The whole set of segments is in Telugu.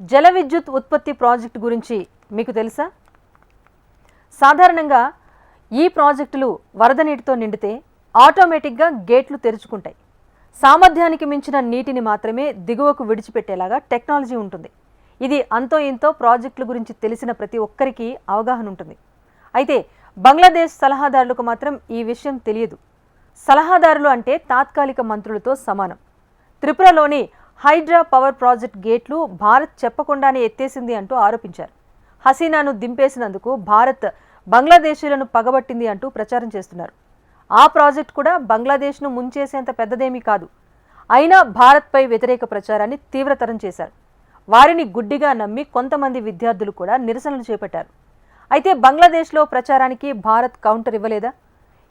జల విద్యుత్ ఉత్పత్తి ప్రాజెక్టు గురించి మీకు తెలుసా? సాధారణంగా ఈ ప్రాజెక్టులు వరద నీటితో నిండితే ఆటోమేటిక్గా గేట్లు తెరుచుకుంటాయి. సామర్థ్యానికి మించిన నీటిని మాత్రమే దిగువకు విడిచిపెట్టేలాగా టెక్నాలజీ ఉంటుంది. ఇది అంతో ఇంతో ప్రాజెక్టుల గురించి తెలిసిన ప్రతి ఒక్కరికి అవగాహన ఉంటుంది. అయితే బంగ్లాదేశ్ సలహాదారులకు మాత్రం ఈ విషయం తెలియదు. సలహాదారులు అంటే తాత్కాలిక మంత్రులతో సమానం. త్రిపురలోని హైడ్రా పవర్ ప్రాజెక్ట్ గేట్లు భారత్ చెప్పకుండానే ఎత్తేసింది అంటూ ఆరోపించారు. హసీనాను దింపేసినందుకు భారత్ బంగ్లాదేశీలను పగబట్టింది అంటూ ప్రచారం చేస్తున్నారు. ఆ ప్రాజెక్ట్ కూడా బంగ్లాదేశ్ను ముంచేసేంత పెద్దదేమీ కాదు. అయినా భారత్పై వ్యతిరేక ప్రచారాన్ని తీవ్రతరం చేశారు. వారిని గుడ్డిగా నమ్మి కొంతమంది విద్యార్థులు కూడా నిరసనలు చేపట్టారు. అయితే బంగ్లాదేశ్లో ప్రచారానికి భారత్ కౌంటర్ ఇవ్వలేదా?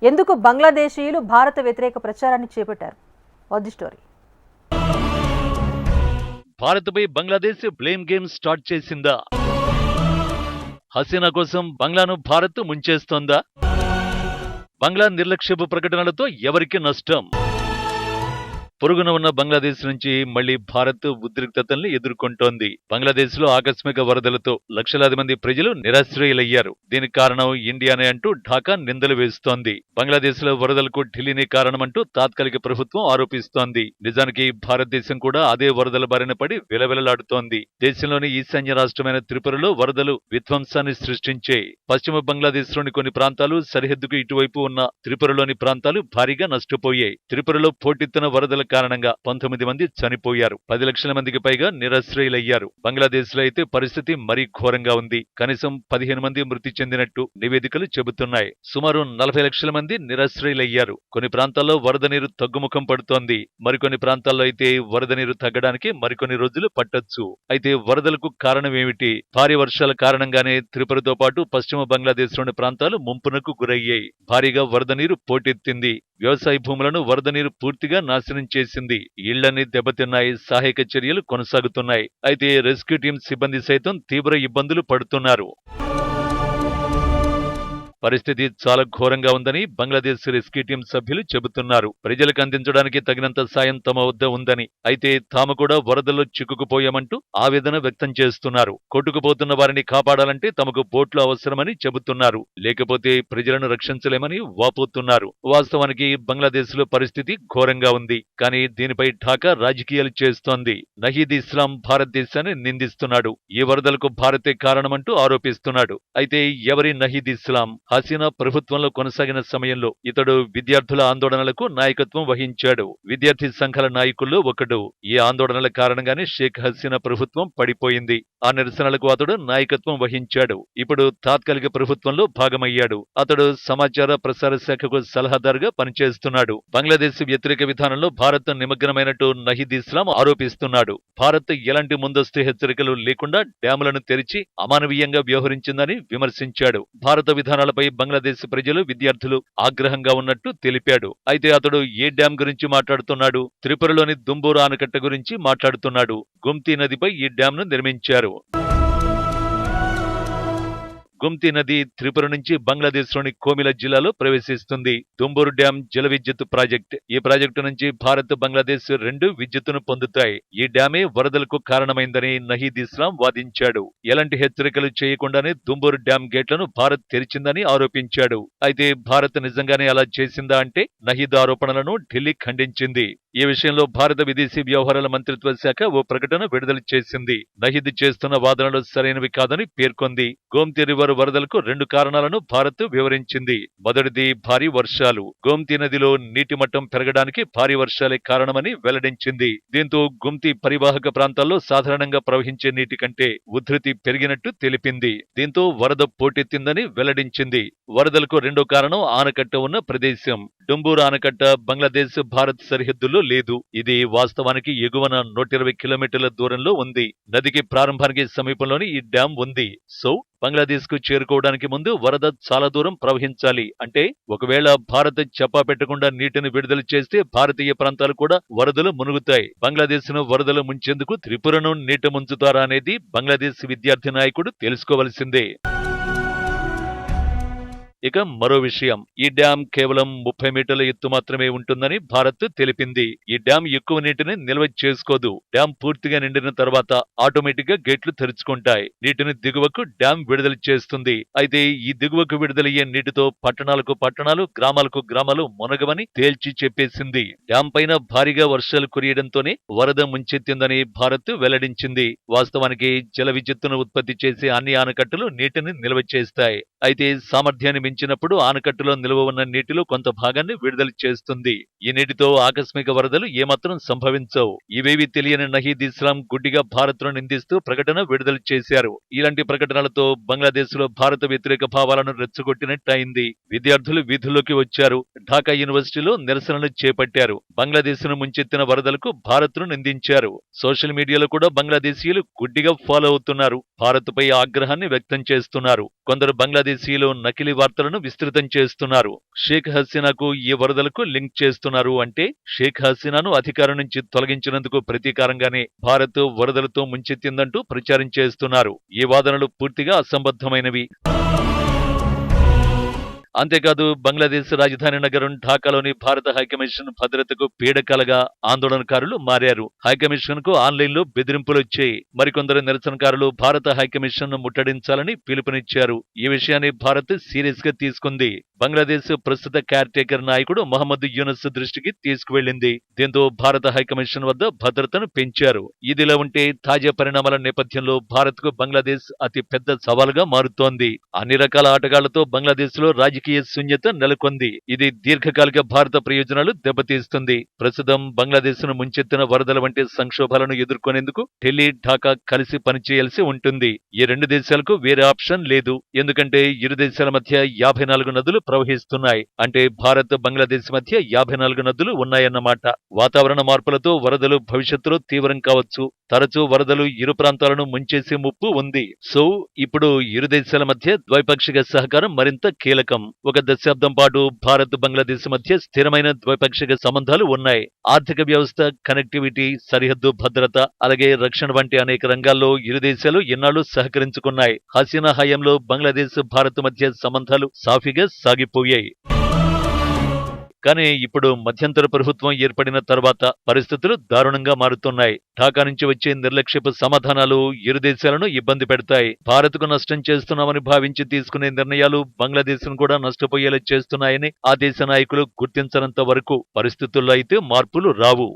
ఎందుకు బంగ్లాదేశీయులు భారత వ్యతిరేక ప్రచారాన్ని చేపట్టారు? వద్ది స్టోరీ. భారత్పై బంగ్లాదేశ్ బ్లేమ్ గేమ్ స్టార్ట్ చేసిందా? హసీనా కోసం బంగ్లాను భారత్ ముంచేస్తోందా? బంగ్లా నిర్లక్ష్యపు ప్రకటనలతో ఎవరికి నష్టం? పొరుగున ఉన్న బంగ్లాదేశ్ నుంచి మళ్ళీ భారత్ ఉద్రిక్తతల్ని ఎదుర్కొంటోంది. బంగ్లాదేశ్లో ఆకస్మిక వరదలతో లక్షలాది మంది ప్రజలు నిరాశ్రయులయ్యారు. దీనికి కారణం ఇండియానే అంటూ ఢాకా నిందలు వేస్తోంది. బంగ్లాదేశ్లో వరదలకు ఢిల్లీనే కారణమంటూ తాత్కాలిక ప్రభుత్వం ఆరోపిస్తోంది. నిజానికి భారతదేశం కూడా అదే వరదల బారిన పడి విలవిలలాడుతోంది. దేశంలోని ఈశాన్య రాష్ట్రమైన త్రిపురలో వరదలు విధ్వంసాన్ని సృష్టించే పశ్చిమ బంగ్లాదేశ్లోని కొన్ని ప్రాంతాలు సరిహద్దుకు ఇటువైపు ఉన్న త్రిపురలోని ప్రాంతాలు భారీగా నష్టపోయాయి. త్రిపురలో పోటెత్తిన వరదల కారణంగా పంతొమ్మిది మంది చనిపోయారు. పది లక్షల మందికి పైగా నిరాశ్రయులయ్యారు. బంగ్లాదేశ్లో అయితే పరిస్థితి మరీ ఘోరంగా ఉంది. కనీసం పదిహేను మంది మృతి చెందినట్టు నివేదికలు చెబుతున్నాయి. సుమారు నలభై లక్షల మంది నిరాశ్రయులయ్యారు. కొన్ని ప్రాంతాల్లో వరద నీరు తగ్గుముఖం పడుతోంది. మరికొన్ని ప్రాంతాల్లో అయితే వరద నీరు తగ్గడానికి మరికొన్ని రోజులు పట్టొచ్చు. అయితే వరదలకు కారణం ఏమిటి? భారీ వర్షాల కారణంగానే త్రిపురతో పాటు పశ్చిమ బంగ్లాదేశ్లోని ప్రాంతాలు ముంపునకు గురయ్యాయి. భారీగా వరద నీరు పోటెత్తింది. వ్యవసాయ భూములను వరద నీరు పూర్తిగా నాశనం చేసింది. ఇళ్ళన్నీ దెబ్బతిన్నాయి. సహాయక చర్యలు కొనసాగుతున్నాయి. అయితే రెస్క్యూ టీం సిబ్బంది సైతం తీవ్ర ఇబ్బందులు పడుతున్నారు. పరిస్థితి చాలా ఘోరంగా ఉందని బంగ్లాదేశ్ రెస్క్యూ టీం సభ్యులు చెబుతున్నారు. ప్రజలకు అందించడానికి తగినంత సాయం తమ వద్ద ఉందని అయితే తాము కూడా వరదల్లో చిక్కుకుపోయామంటూ ఆవేదన వ్యక్తం చేస్తున్నారు. కొట్టుకుపోతున్న వారిని కాపాడాలంటే తమకు బోట్లు అవసరమని చెబుతున్నారు. లేకపోతే ప్రజలను రక్షించలేమని వాపోతున్నారు. వాస్తవానికి బంగ్లాదేశ్లో పరిస్థితి ఘోరంగా ఉంది. కానీ దీనిపై ఢాకా రాజకీయాలు చేస్తోంది. నహీద్ ఇస్లాం భారతదేశాన్ని నిందిస్తున్నాడు. ఈ వరదలకు భారతే కారణమంటూ ఆరోపిస్తున్నాడు. అయితే ఎవరి నహీద్ ఇస్లాం? హసీనా ప్రభుత్వంలో కొనసాగిన సమయంలో ఇతడు విద్యార్థుల ఆందోళనలకు నాయకత్వం వహించాడు. విద్యార్థి సంఘాల నాయకుల్లో ఒకడు. ఈ ఆందోళనల కారణంగానే షేక్ హసీనా ప్రభుత్వం పడిపోయింది. ఆ నిరసనలకు అతడు నాయకత్వం వహించాడు. ఇప్పుడు తాత్కాలిక ప్రభుత్వంలో భాగమయ్యాడు. అతడు సమాచార ప్రసార శాఖకు సలహాదారుగా పనిచేస్తున్నాడు. బంగ్లాదేశ్ వ్యతిరేక విధానంలో భారత్ నిమగ్నమైనట్టు నహీద్ ఇస్లాం ఆరోపిస్తున్నాడు. భారత్ ఎలాంటి ముందస్తు హెచ్చరికలు లేకుండా డ్యాములను తెరిచి అమానవీయంగా వ్యవహరించిందని విమర్శించాడు. భారత విధానాల విధానాలపై బంగ్లాదేశ్ ప్రజలు విద్యార్థులు ఆగ్రహంగా ఉన్నట్టు తెలిపాడు. అయితే అతడు ఏ డ్యాం గురించి మాట్లాడుతున్నాడు? త్రిపురలోని దుంబూరు ఆనకట్ట గురించి మాట్లాడుతున్నాడు. గుమ్తీ నదిపై ఈ డ్యాంను నిర్మించారు. గుమ్తి నది త్రిపుర నుంచి బంగ్లాదేశ్లోని కోమిల జిల్లాలో ప్రవేశిస్తుంది. దుంబూరు డ్యాం జల విద్యుత్ ప్రాజెక్ట్. ఈ ప్రాజెక్టు నుంచి భారత్ బంగ్లాదేశ్ రెండు విద్యుత్తును పొందుతాయి. ఈ డ్యామే వరదలకు కారణమైందని నహీద్ ఇస్లాం వాదించాడు. ఎలాంటి హెచ్చరికలు చేయకుండానే దుంబూరు డ్యాం గేట్లను భారత్ తెరిచిందని ఆరోపించాడు. అయితే భారత్ నిజంగానే అలా చేసిందా అంటే నహీద్ ఆరోపణలను ఢిల్లీ ఖండించింది. ఈ విషయంలో భారత విదేశీ వ్యవహారాల మంత్రిత్వ శాఖ ఓ ప్రకటన విడుదల చేసింది. నహీద్ చేస్తున్న వాదనలు సరైనవి కాదని పేర్కొంది. గోమ్తి రివర్ వరదలకు రెండు కారణాలను భారత్ వివరించింది. మొదటిది భారీ వర్షాలు. గోమ్తి నదిలో నీటి మట్టం పెరగడానికి భారీ వర్షాలే కారణమని వెల్లడించింది. దీంతో గుమ్తి పరివాహక ప్రాంతాల్లో సాధారణంగా ప్రవహించే నీటి కంటే ఉధృతి పెరిగినట్టు తెలిపింది. దీంతో వరద పోటెత్తిందని వెల్లడించింది. వరదలకు రెండో కారణం ఆనకట్ట ఉన్న ప్రదేశం. డుంబూరు ఆనకట్ట బంగ్లాదేశ్ భారత్ సరిహద్దుల్లో లేదు. ఇది వాస్తవానికి ఎగువన నూట ఇరవై కిలోమీటర్ల దూరంలో ఉంది. నదికి ప్రారంభానికి సమీపంలోని ఈ డ్యాం ఉంది. సో బంగ్లాదేశ్కు చేరుకోవడానికి ముందు వరద చాలా దూరం ప్రవహించాలి. అంటే ఒకవేళ భారత్ చెప్పా పెట్టకుండా నీటిని విడుదల చేస్తే భారతీయ ప్రాంతాలు కూడా వరదలు మునుగుతాయి. బంగ్లాదేశ్ను వరదలు ముంచేందుకు త్రిపురను నీట ముంచుతారా అనేది బంగ్లాదేశ్ విద్యార్థి నాయకుడు తెలుసుకోవలసిందే. ఇక మరో విషయం. ఈ డ్యాం కేవలం ముప్పై మీటర్ల ఎత్తు మాత్రమే ఉంటుందని భారత్ తెలిపింది. ఈ డ్యాం ఎక్కువ నీటిని నిల్వ చేసుకోదు. డ్యాం పూర్తిగా నిండిన తర్వాత ఆటోమేటిక్గా గేట్లు తెరుచుకుంటాయి. నీటిని దిగువకు డ్యాం విడుదల చేస్తుంది. అయితే ఈ దిగువకు విడుదలయ్యే నీటితో పట్టణాలకు పట్టణాలు గ్రామాలకు గ్రామాలు మునగవని తేల్చి చెప్పేసింది. డ్యాం పైన భారీగా వర్షాలు కురియడంతోనే వరద ముంచెత్తిందని భారత్ వెల్లడించింది. వాస్తవానికి జల విద్యుత్తును ఉత్పత్తి చేసే అన్ని ఆనకట్టలు నీటిని నిల్వ చేస్తాయి. అయితే సామర్థ్యాన్ని ప్రారంభించినప్పుడు ఆనకట్టులో నిల్వ ఉన్న నీటిలో కొంత భాగాన్ని విడుదల చేస్తుంది. ఈ నీటితో ఆకస్మిక వరదలు ఏమాత్రం సంభవించవు. ఇవేవి తెలియని నహీద్ ఇస్లాం గుడ్డిగా భారత్ను నిందిస్తూ ప్రకటన విడుదల చేశారు. ఇలాంటి ప్రకటనలతో బంగ్లాదేశ్లో భారత వ్యతిరేక భావాలను రెచ్చగొట్టినట్టయింది. విద్యార్థులు వీధుల్లోకి వచ్చారు. ఢాకా యూనివర్సిటీలో నిరసనలు చేపట్టారు. బంగ్లాదేశ్ను ముంచెత్తిన వరదలకు భారత్ను నిందించారు. సోషల్ మీడియాలో కూడా బంగ్లాదేశీయులు గుడ్డిగా ఫాలో అవుతున్నారు. భారత్ పై ఆగ్రహాన్ని వ్యక్తం చేస్తున్నారు. కొందరు బంగ్లాదేశీలు నకిలీ వార్తలను విస్తృతం చేస్తున్నారు. షేక్ హసీనాకు ఈ వరదలకు లింక్ చేస్తున్నారు అంటే షేక్ హసీనాను అధికారం నుంచి తొలగించినందుకు ప్రతీకారంగానే భారత్ వరదలతో ముంచెత్తిందంటూ ప్రచారం చేస్తున్నారు. ఈ వాదనలు పూర్తిగా అసంబద్ధమైనవి. అంతేకాదు బంగ్లాదేశ్ రాజధాని నగరం ఢాకాలోని భారత హైకమిషన్ భద్రతకు పీడకలగా ఆందోళనకారులు మారారు. హైకమిషన్కు ఆన్లైన్లో బెదిరింపులు వచ్చాయి. మరికొందరు నిరసనకారులు భారత హైకమిషన్ను ముట్టడించాలని పిలుపునిచ్చారు. ఈ విషయాన్ని భారత్ సీరియస్గా తీసుకుంది. బంగ్లాదేశ్ ప్రస్తుత కేర్ టేకర్ నాయకుడు మహమ్మద్ యూనస్ దృష్టికి తీసుకువెళ్ళింది దీంతో భారత హైకమిషన్ వద్ద భద్రతను పెంచారు. ఇదిలా ఉంటే తాజా పరిణామాల నేపథ్యంలో భారత్కు బంగ్లాదేశ్ అతి పెద్ద సవాలుగా మారుతోంది. అన్ని రకాల ఆటగాళ్ళతో బంగ్లాదేశ్లో రాజకీయ శూన్యత నెలకొంది. ఇది దీర్ఘకాలిక భారత ప్రయోజనాలు దెబ్బతీస్తుంది. ప్రస్తుతం బంగ్లాదేశ్ను ముంచెత్తిన వరదల వంటి సంక్షోభాలను ఎదుర్కొనేందుకు ఢిల్లీ ఢాకా కలిసి పనిచేయాల్సి ఉంటుంది. ఈ రెండు దేశాలకు వేరే ఆప్షన్ లేదు. ఎందుకంటే ఇరు దేశాల మధ్య యాభై నాలుగు నదులు ప్రవహిస్తున్నాయి. అంటే భారత్ బంగ్లాదేశ్ మధ్య యాభై నాలుగు నదులు ఉన్నాయన్నమాట. వాతావరణ మార్పులతో వరదలు భవిష్యత్తులో తీవ్రం కావచ్చు. తరచూ వరదలు ఇరు ప్రాంతాలను ముంచేసే ముప్పు ఉంది. సో ఇప్పుడు ఇరు దేశాల మధ్య ద్వైపాక్షిక సహకారం మరింత కీలకం. ఒక దశాబ్దం పాటు భారత్ బంగ్లాదేశ్ మధ్య స్థిరమైన ద్వైపాక్షిక సంబంధాలు ఉన్నాయి. ఆర్థిక వ్యవస్థ కనెక్టివిటీ సరిహద్దు భద్రత అలాగే రక్షణ వంటి అనేక రంగాల్లో ఇరు దేశాలు ఎన్నాళ్ళు సహకరించుకున్నాయి. హసీనా హయాంలో బంగ్లాదేశ్ భారత్ మధ్య సంబంధాలు సాఫీగా సాగిపోయాయి. కానీ ఇప్పుడు మధ్యంతర ప్రభుత్వం ఏర్పడిన తర్వాత పరిస్థితులు దారుణంగా మారుతున్నాయి. ఢాకా నుంచి వచ్చే నిర్లక్ష్యపు సమాధానాలు ఇరు దేశాలను ఇబ్బంది పెడతాయి. భారత్కు నష్టం చేస్తున్నామని భావించి తీసుకునే నిర్ణయాలు బంగ్లాదేశ్ను కూడా నష్టపోయేలా చేస్తున్నాయని ఆ దేశ నాయకులు గుర్తించనంత వరకు పరిస్థితుల్లో అయితే మార్పులు రావు.